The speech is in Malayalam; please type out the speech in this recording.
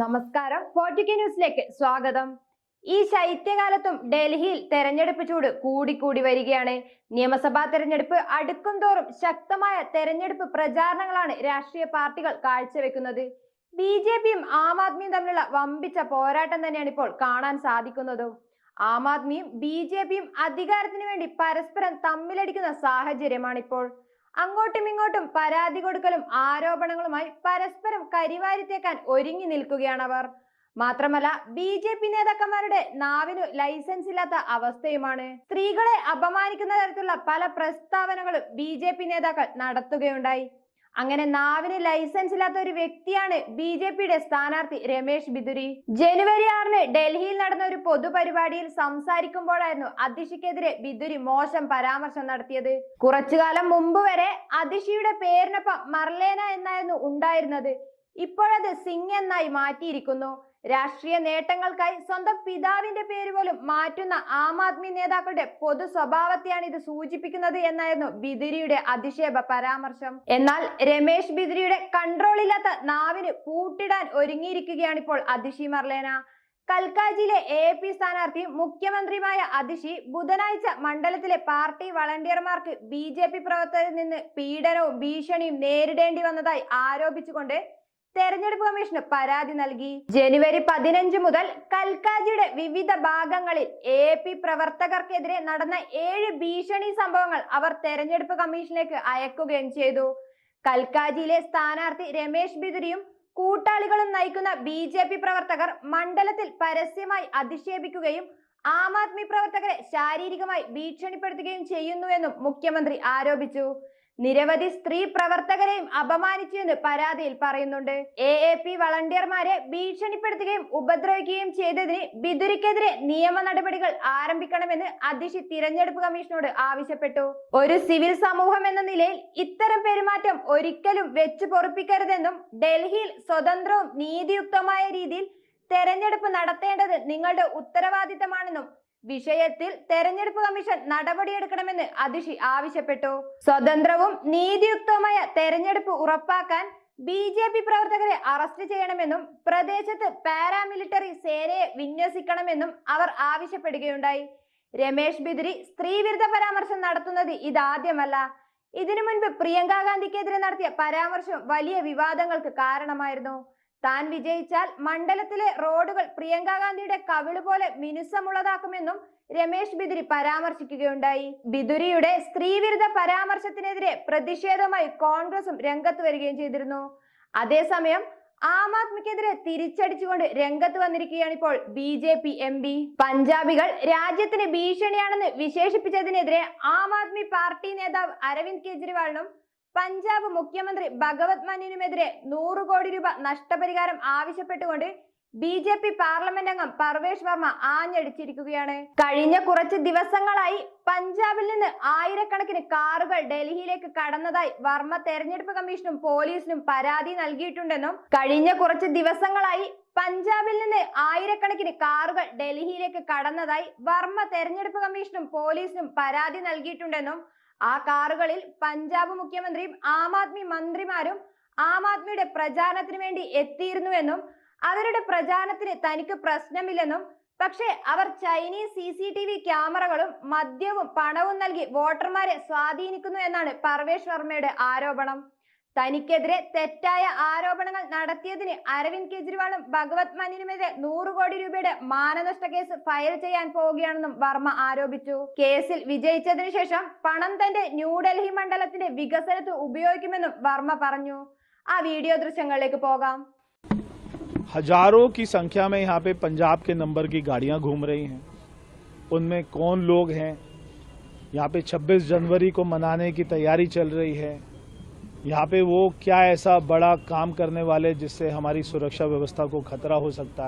നമസ്കാരം. ഫോർട്ടിക്ക ന്യൂസിലേക്ക് സ്വാഗതം. ഈ ശൈത്യകാലത്തും ഡൽഹിയിൽ തെരഞ്ഞെടുപ്പ് ചൂട് കൂടിക്കൂടി വരികയാണ്. നിയമസഭാ തെരഞ്ഞെടുപ്പ് അടുക്കും തോറും ശക്തമായ തെരഞ്ഞെടുപ്പ് പ്രചാരണങ്ങളാണ് രാഷ്ട്രീയ പാർട്ടികൾ കാഴ്ചവെക്കുന്നത്. ബി ജെ പിയും ആം ആദ്മിയും തമ്മിലുള്ള വമ്പിച്ച പോരാട്ടം തന്നെയാണ് ഇപ്പോൾ കാണാൻ സാധിക്കുന്നത്. ആം ആദ്മിയും ബി ജെ പിയും അധികാരത്തിന് വേണ്ടി പരസ്പരം തമ്മിലടിക്കുന്ന സാഹചര്യമാണിപ്പോൾ. അങ്ങോട്ടും ഇങ്ങോട്ടും പരാതി കൊടുക്കലും ആരോപണങ്ങളുമായി പരസ്പരം കരിവാരിത്തേക്കാൻ ഒരുങ്ങി നിൽക്കുകയാണവർ. മാത്രമല്ല ബി ജെ പി നേതാക്കന്മാരുടെ നാവിനു ലൈസൻസ് ഇല്ലാത്ത അവസ്ഥയുമാണ്. സ്ത്രീകളെ അപമാനിക്കുന്ന തരത്തിലുള്ള പല പ്രസ്താവനകളും ബി നേതാക്കൾ നടത്തുകയുണ്ടായി. അങ്ങനെ നാവിന് ലൈസൻസ് ഇല്ലാത്ത ഒരു വ്യക്തിയാണ് ബി ജെ പിയുടെ സ്ഥാനാർത്ഥി രമേശ് ബിദുരി. ജനുവരി ആറിന് ഡൽഹിയിൽ നടന്ന ഒരു പൊതുപരിപാടിയിൽ സംസാരിക്കുമ്പോഴായിരുന്നു അതിഷിക്കെതിരെ ബിദുരി മോശം പരാമർശം നടത്തിയത്. കുറച്ചു കാലം മുമ്പ് വരെ അതിഷിയുടെ പേരിനൊപ്പം മർലേന എന്നായിരുന്നു ഉണ്ടായിരുന്നത്. ഇപ്പോഴത് സിംഗ് എന്നായി മാറ്റിയിരിക്കുന്നു. രാഷ്ട്രീയ നേട്ടങ്ങൾക്കായി സ്വന്തം പിതാവിന്റെ പേര് പോലും മാറ്റുന്ന ആം ആദ്മി നേതാക്കളുടെ പൊതു സ്വഭാവത്തെയാണ് ഇത് സൂചിപ്പിക്കുന്നത് എന്നായിരുന്നു ബിദിരിയുടെ അധിക്ഷേപ പരാമർശം. എന്നാൽ രമേശ് ബിദിരിയുടെ കൺട്രോളില്ലാത്ത നാവിന് പൂട്ടിടാൻ ഒരുങ്ങിയിരിക്കുകയാണ് ഇപ്പോൾ അതിഷി മർലേന. കൽക്കാജിയിലെ എ പി സ്ഥാനാർത്ഥിയും മുഖ്യമന്ത്രിയുമായ അതിഷി ബുധനാഴ്ച മണ്ഡലത്തിലെ പാർട്ടി വളണ്ടിയർമാർക്ക് ബി ജെ പി പ്രവർത്തകരിൽ നിന്ന് പീഡനവും ഭീഷണിയും നേരിടേണ്ടി വന്നതായി ആരോപിച്ചുകൊണ്ട് തെരഞ്ഞെടുപ്പ് കമ്മീഷന് പരാതി നൽകി. ജനുവരി പതിനഞ്ച് മുതൽ കൽക്കാജിയുടെ വിവിധ ഭാഗങ്ങളിൽ എ പി പ്രവർത്തകർക്കെതിരെ നടന്ന ഏഴ് ഭീഷണി സംഭവങ്ങൾ അവർ തെരഞ്ഞെടുപ്പ് കമ്മീഷനിലേക്ക് അയക്കുകയും ചെയ്തു. കൽക്കാജിയിലെ സ്ഥാനാർത്ഥി രമേശ് ബിദുരിയും കൂട്ടാളികളും നയിക്കുന്ന ബി ജെ പി പ്രവർത്തകർ മണ്ഡലത്തിൽ പരസ്യമായി അധിക്ഷേപിക്കുകയും ആം ആദ്മി പ്രവർത്തകരെ ശാരീരികമായി ഭീഷണിപ്പെടുത്തുകയും ചെയ്യുന്നുവെന്നും മുഖ്യമന്ത്രി ആരോപിച്ചു. നിരവധി സ്ത്രീ പ്രവർത്തകരെയും അപമാനിച്ചു എന്ന് പരാതിയിൽ പറയുന്നുണ്ട്. എ എ പി വളണ്ടിയർമാരെ ഭീഷണിപ്പെടുത്തുകയും ഉപദ്രവിക്കുകയും ചെയ്തതിന് ബിദുരിക്കെതിരെ നിയമ നടപടികൾ ആരംഭിക്കണമെന്ന് അതിഷി തിരഞ്ഞെടുപ്പ് കമ്മീഷനോട് ആവശ്യപ്പെട്ടു. ഒരു സിവിൽ സമൂഹം എന്ന നിലയിൽ ഇത്തരം പെരുമാറ്റം ഒരിക്കലും വെച്ചു പൊറുപ്പിക്കരുതെന്നും ഡൽഹിയിൽ സ്വതന്ത്രവും നീതിയുക്തമായ രീതിയിൽ തെരഞ്ഞെടുപ്പ് നടത്തേണ്ടത് നിങ്ങളുടെ ഉത്തരവാദിത്തമാണെന്നും വിഷയത്തിൽ തെരഞ്ഞെടുപ്പ് കമ്മീഷൻ നടപടിയെടുക്കണമെന്ന് അതിഷി ആവശ്യപ്പെട്ടു. സ്വതന്ത്രവും നീതിയുക്തവുമായ തെരഞ്ഞെടുപ്പ് ഉറപ്പാക്കാൻ ബി ജെ പി പ്രവർത്തകരെ അറസ്റ്റ് ചെയ്യണമെന്നും പ്രദേശത്ത് പാരാമിലിറ്ററി സേനയെ വിന്യസിക്കണമെന്നും അവർ ആവശ്യപ്പെടുകയുണ്ടായി. രമേശ് ബിദ്രി സ്ത്രീവിരുദ്ധ പരാമർശം നടത്തുന്നത് ഇതാദ്യമല്ല. ഇതിനു മുൻപ് പ്രിയങ്ക ഗാന്ധിക്കെതിരെ നടത്തിയ പരാമർശം വലിയ വിവാദങ്ങൾക്ക് കാരണമായിരുന്നു. താൻ വിജയിച്ചാൽ മണ്ഡലത്തിലെ റോഡുകൾ പ്രിയങ്ക ഗാന്ധിയുടെ കവിൾ പോലെ മിനുസമുള്ളതാക്കുമെന്നും രമേശ് ബിദുരി പരാമർശിക്കുകയുണ്ടായി. ബിദുരിയുടെ സ്ത്രീവിരുദ്ധ പരാമർശത്തിനെതിരെ പ്രതിഷേധവുമായി കോൺഗ്രസും രംഗത്ത് വരികയും ചെയ്തിരുന്നു. അതേസമയം ആം ആദ്മിക്കെതിരെ തിരിച്ചടിച്ചുകൊണ്ട് രംഗത്ത് വന്നിരിക്കുകയാണ് ഇപ്പോൾ B J P M P. പഞ്ചാബികൾ രാജ്യത്തിന് ഭീഷണിയാണെന്ന് വിശേഷിപ്പിച്ചതിനെതിരെ ആം ആദ്മി പാർട്ടി നേതാവ് അരവിന്ദ് കെജ്രിവാളിനും പഞ്ചാബ് മുഖ്യമന്ത്രി ഭഗവത് മാനിനുമെതിരെ നൂറ് കോടി രൂപ നഷ്ടപരിഹാരം ആവശ്യപ്പെട്ടുകൊണ്ട് ബി ജെ പി പാർലമെന്റ് അംഗം പർവേഷ് വർമ്മ ആഞ്ഞടിച്ചിരിക്കുകയാണ്. കഴിഞ്ഞ കുറച്ച് ദിവസങ്ങളായി പഞ്ചാബിൽ നിന്ന് ആയിരക്കണക്കിന് കാറുകൾ ഡൽഹിയിലേക്ക് കടന്നതായി വർമ്മ തെരഞ്ഞെടുപ്പ് കമ്മീഷനും പോലീസിനും പരാതി നൽകിയിട്ടുണ്ടെന്നും കഴിഞ്ഞ കുറച്ച് ദിവസങ്ങളായി പഞ്ചാബിൽ നിന്ന് ആയിരക്കണക്കിന് കാറുകൾ ഡൽഹിയിലേക്ക് കടന്നതായി വർമ്മ തെരഞ്ഞെടുപ്പ് കമ്മീഷനും പോലീസിനും പരാതി നൽകിയിട്ടുണ്ടെന്നും ആ കാറുകളിൽ പഞ്ചാബ് മുഖ്യമന്ത്രിയും ആം ആദ്മി മന്ത്രിമാരും ആം ആദ്മിയുടെ പ്രചാരണത്തിന് വേണ്ടി എത്തിയിരുന്നുവെന്നും അവരുടെ പ്രചാരണത്തിന് തനിക്ക് പ്രശ്നമില്ലെന്നും പക്ഷേ അവർ ചൈനീസ് സി ക്യാമറകളും മദ്യവും പണവും നൽകി വോട്ടർമാരെ സ്വാധീനിക്കുന്നു എന്നാണ് പർവേഷ് വർമ്മയുടെ ആരോപണം. തനിക്കെതിരെ തെറ്റായ ആരോപണങ്ങൾ നടത്തിയതിന് അരവിന്ദ് കെജ്രിവാളും ഭഗവത് മാനിനുമെതിരെ നൂറ് കോടി രൂപയുടെ മാനനഷ്ട കേസ് ഫയൽ ചെയ്യാൻ പോവുകയാണെന്നും വർമ്മ ആരോപിച്ചു കേസിൽ വിജയിച്ചതിനു ശേഷം പണം തന്റെ ന്യൂഡൽഹി മണ്ഡലത്തിന്റെ വികസനത്തിൽ ഉപയോഗിക്കുമെന്നും വർമ്മ പറഞ്ഞു ആ വീഡിയോ ദൃശ്യങ്ങളിലേക്ക് പോകാം हजारों की संख्या में यहाँ पे पंजाब के नंबर की गाड़ियाँ घूम रही हैं उनमें कौन लोग हैं यहाँ पे 26 जनवरी को मनाने की तैयारी चल रही है यहाँ पे वो क्या ऐसा बड़ा काम करने वाले जिससे हमारी सुरक्षा व्यवस्था को खतरा हो सकता है?